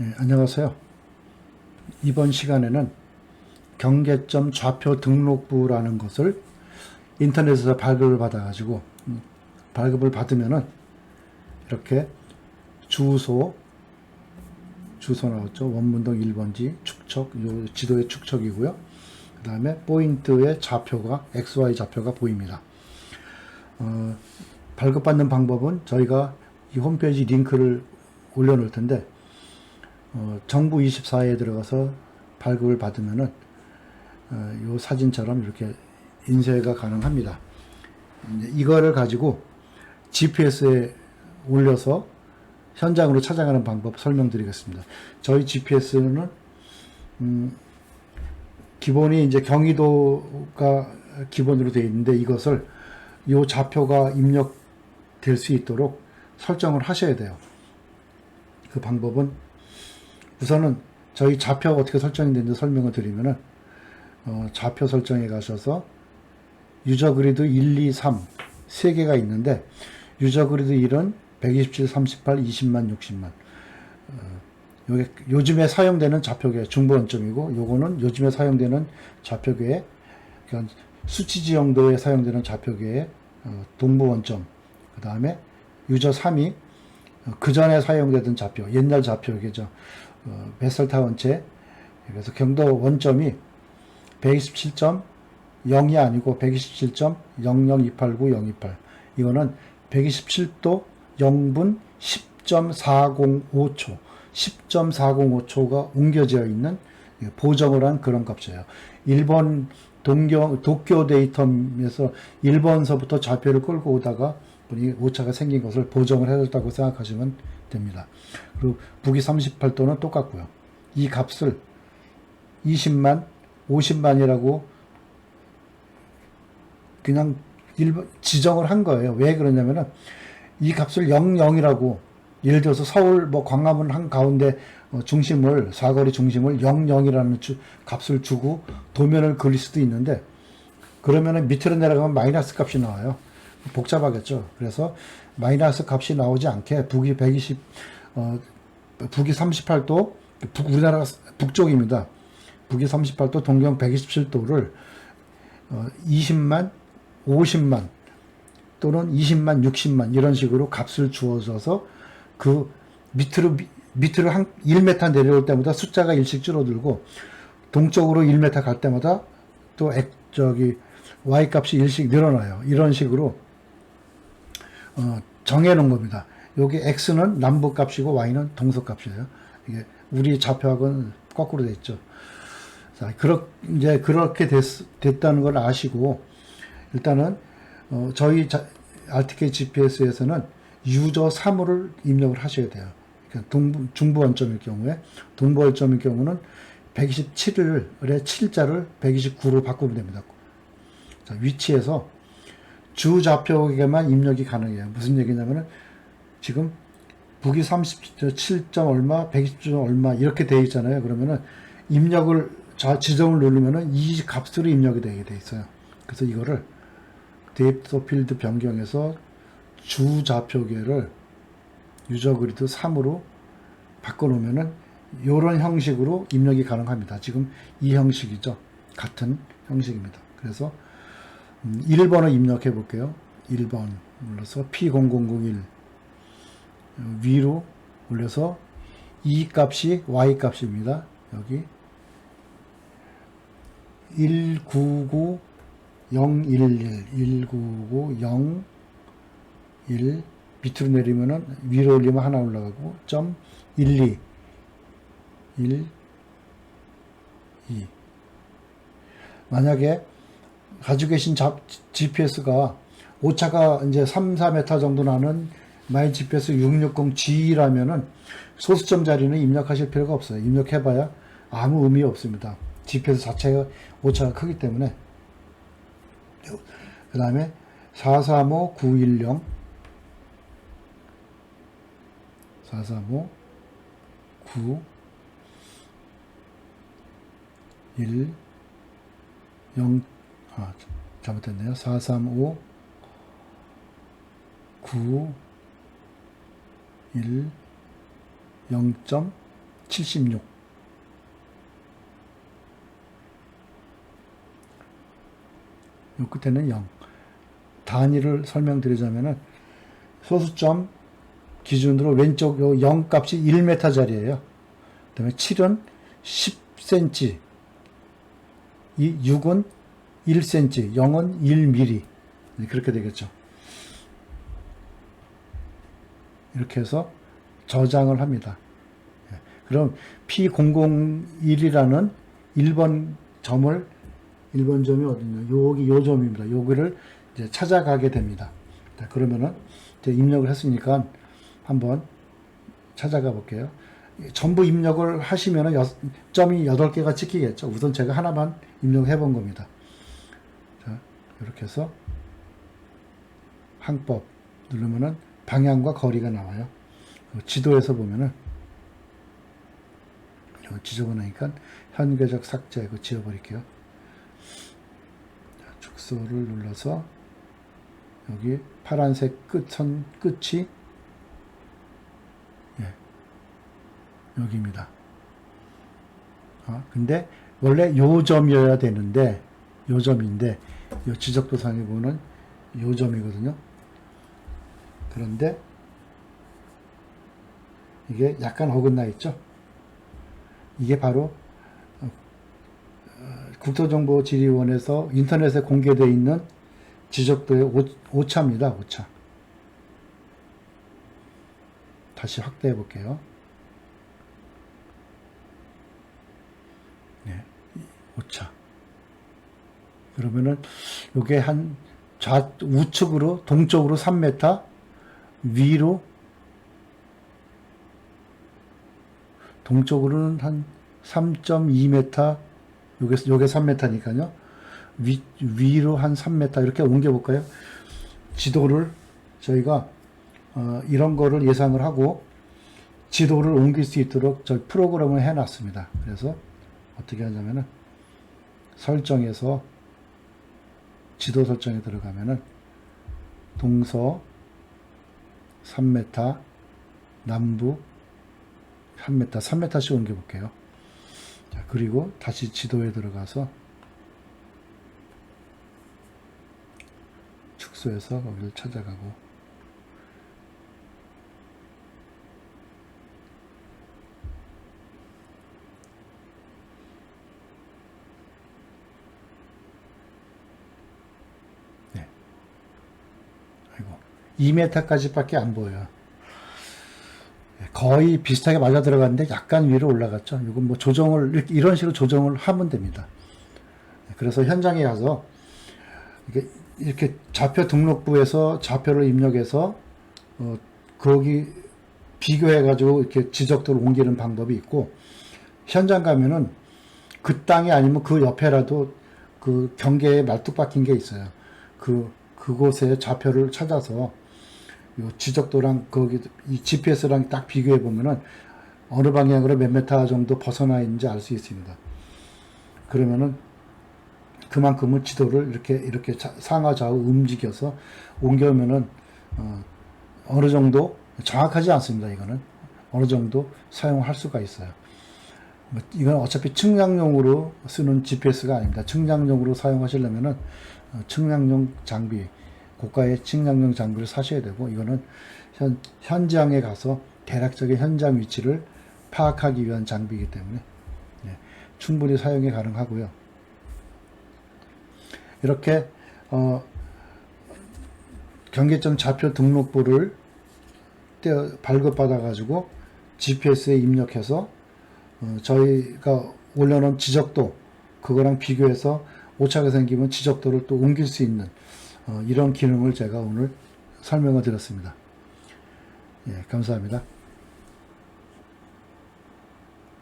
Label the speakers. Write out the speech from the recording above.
Speaker 1: 예, 안녕하세요. 이번 시간에는 경계점 좌표 등록부라는 것을 인터넷에서 발급을 받아가지고 음, 발급을 받으면은 이렇게 주소 주소 나왔죠. 원문동 1번지 축척 요 지도의 축척이고요. 그 다음에 포인트의 좌표가 XY 좌표가 보입니다. 어, 발급받는 방법은 저희가 이 홈페이지 링크를 올려놓을 텐데 어, 정부 24에 들어가서 발급을 받으면은 어, 요 사진처럼 이렇게 인쇄가 가능합니다. 이거를 가지고 GPS에 올려서 현장으로 찾아가는 방법 설명드리겠습니다. 저희 GPS는 음, 기본이 이제 경기도가 기본으로 되어 있는데 이것을 요 좌표가 입력될 수 있도록 설정을 하셔야 돼요. 그 방법은 우선은 저희 좌표가 어떻게 설정이 되는지 설명을 드리면은 어, 좌표 설정에 가셔서 유저 그리드 1, 2, 3 세 개가 있는데 유저 그리드 1은 127, 38, 20만, 60만. 어, 요게 요즘에 사용되는 좌표계 중부 원점이고 요거는 요즘에 사용되는 좌표계의 그러니까 수치지 정도에 사용되는 좌표계의 어, 동부 원점. 그 다음에 유저 3이 그 전에 사용되던 좌표, 옛날 좌표계죠. 어, 베설타 원체. 그래서 경도 원점이 127.0이 아니고 127.00289.028. 이거는 127도 0분 10.405초, 10.405초가 옮겨져 있는 보정을 한 그런 값이에요. 일본 동경, 도쿄 데이터에서 일본서부터 좌표를 끌고 오다가 오차가 생긴 것을 보정을 해줬다고 생각하시면 됩니다. 그리고 북위 38도는 똑같고요. 이 값을 20만, 50만이라고 그냥 일본 지정을 한 거예요. 왜 그러냐면은 이 값을 00이라고 예를 들어서 서울 뭐 광화문 한 가운데 어, 중심을 사거리 중심을 00이라는 주, 값을 주고 도면을 그릴 수도 있는데 그러면은 밑으로 내려가면 마이너스 값이 나와요. 복잡하겠죠. 그래서 마이너스 값이 나오지 않게 북위 120 어, 북위 38도 북 우리나라 북쪽입니다. 북위 38도 동경 127도를 어, 20만 50만 또는 20만, 60만 이런 식으로 값을 주어져서 그 밑으로 밑으로 한 1m 내려올 때마다 숫자가 일씩 줄어들고 동쪽으로 1m 갈 때마다 또 액, 저기 y 값이 일씩 늘어나요. 이런 식으로 어, 정해 놓은 겁니다. 여기 x는 남북 값이고 y는 동서 값이에요. 이게 우리 좌표하고는 거꾸로 돼 있죠. 자, 그렇 이제 그렇게 됐, 됐다는 걸 아시고 일단은 어, 저희 자, RTK GPS에서는 유저 3호를 입력을 하셔야 돼요. 그러니까 동부, 중부 원점일 경우에 동부 원점일 경우는 127을 7자를 129로 바꾸면 됩니다. 자, 위치에서 주 좌표에게만 입력이 가능해요. 무슨 얘기냐면은 지금 북위 37. 얼마, 120. 얼마 이렇게 되어 있잖아요. 그러면은 입력을 자 지정을 누르면은 이 값으로 입력이 되게 돼 있어요. 그래서 이거를 데이터 필드 변경해서 주 좌표계를 유저 그리드 3으로 바꿔놓으면은 이런 형식으로 입력이 가능합니다. 지금 이 형식이죠. 같은 형식입니다. 그래서 1번을 입력해 볼게요. 1번 눌러서 P0001. 위로 올려서 이 값이 Y 값입니다. 여기 199 011 199 01 밑으로 내리면은 위로 올리면 하나 올라가고 점 12 1 2 만약에 가지고 계신 GPS가 오차가 이제 3, 4m 정도 나는 마이 GPS 660G라면은 소수점 자리는 입력하실 필요가 없어요. 입력해봐야 아무 의미 없습니다. GPS 자체가 오차가 크기 때문에 그 다음에 435 910 435 9 1 0 아, 잘못했네요. 435 9 1 0.1 76. 요 끝에는 0. 단위를 설명드리자면은 소수점 기준으로 왼쪽 요 0 값이 1m짜리예요. 그다음에 7은 10cm, 이 6은 1cm, 0은 1mm 그렇게 되겠죠. 이렇게 해서 저장을 합니다. 예. 그럼 P001이라는 1번 점을 1번 점이 어디냐? 여기 요 점입니다. 여기를 이제 찾아가게 됩니다. 자, 그러면은 이제 입력을 했으니까 한번 찾아가 볼게요. 전부 입력을 하시면은 여, 점이 8개가 찍히겠죠. 우선 제가 하나만 입력해 본 겁니다. 자, 이렇게 해서 항법 누르면은 방향과 거리가 나와요. 그 지도에서 보면은 이거 지저분하니까 현괴적 삭제 이거 지워버릴게요. 자, 축소를 눌러서 여기 파란색 끝선 끝이 예, 여기입니다. 아, 근데 원래 요 점이어야 되는데 요 점인데 요 지적도상에 보면 요 점이거든요. 그런데 이게 약간 어긋나 있죠. 이게 바로 어, 어, 국토정보지리원에서 인터넷에 공개되어 있는 지적도의 오, 오차입니다. 오차. 다시 확대해 볼게요. 네, 오차. 그러면은 요게 한 좌, 우측으로 동쪽으로 3m, 위로 동쪽으로는 한 3.2m, 요게, 요게 3m니까요. 위, 위로 한 3m 이렇게 옮겨볼까요? 지도를 저희가 어, 이런 거를 예상을 하고 지도를 옮길 수 있도록 저희 프로그램을 해놨습니다. 그래서 어떻게 하냐면은 설정에서 지도 설정에 들어가면은 동서 3m 남부 3m 3m씩 옮겨 볼게요. 자, 그리고 다시 지도에 들어가서 축소해서 거기를 찾아가고 네. 아이고 2m까지밖에 안 보여요. 거의 비슷하게 맞아 들어갔는데 약간 위로 올라갔죠. 이건 뭐 조정을 이런 식으로 조정을 하면 됩니다. 그래서 현장에 가서 이렇게, 이렇게 좌표 등록부에서 좌표를 입력해서 어, 거기 비교해 가지고 이렇게 지적도를 옮기는 방법이 있고 현장 가면은 그 땅이 아니면 그 옆에라도 그 경계에 말뚝 박힌 게 있어요. 그 그곳에 좌표를 찾아서 요 지적도랑 거기 이 GPS랑 딱 비교해 보면은 어느 방향으로 몇 메타 정도 벗어나 있는지 알 수 있습니다. 그러면은 그만큼은 지도를 이렇게 이렇게 자- 상하 좌우 움직여서 옮겨오면은 어, 어느 정도 정확하지 않습니다. 이거는 어느 정도 사용할 수가 있어요. 뭐 이건 어차피 측량용으로 쓰는 GPS가 아닙니다. 측량용으로 사용하시려면은 어, 측량용 장비, 고가의 측량용 장비를 사셔야 되고 이거는 현, 현장에 가서 대략적인 현장 위치를 파악하기 위한 장비이기 때문에 예, 충분히 사용이 가능하고요. 이렇게 어, 경계점 좌표 등록부를 떼어 발급받아 가지고 GPS에 입력해서 어, 저희가 올려놓은 지적도 그거랑 비교해서 오차가 생기면 지적도를 또 옮길 수 있는 어, 이런 기능을 제가 오늘 설명을 드렸습니다. 예, 감사합니다.